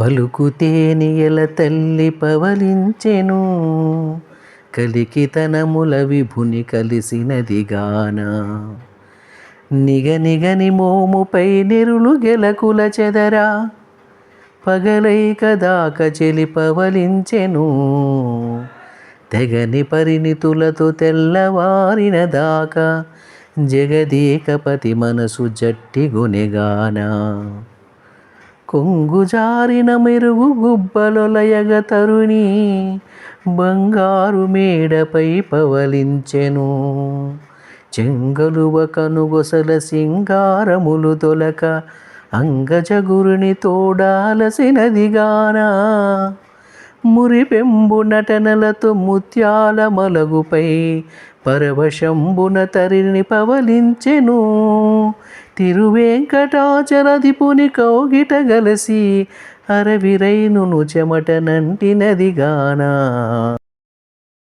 పలుకుతేనియల తల్లి పవలించెను కలికితనముల విభుని కలిసినది నిగనిగని మోముపై నెరులు గెలకుల చెదరా పగలై కదాక చెలి పవలించెను. తెగని పరిణితులతో తెల్లవారిన దాకా జగదీకపతి మనసు జట్టి గునెగానా కొంగుజారిన మెరుగు గుబ్బలొలయగ తరుణి బంగారు మేడపై పవలించెను. చెంగలువ కనుగొసల సింగారములు తొలక అంగజగురుని తోడాలసినదిగానా. మురిపెంబు నటనలతో ముత్యాల మలగుపై పరవశంబున తరిని పవలించెను. తిరువేంకటాచలధిపుని కౌగిట గలసి అరవిరైను చెమట నంటినదిగానా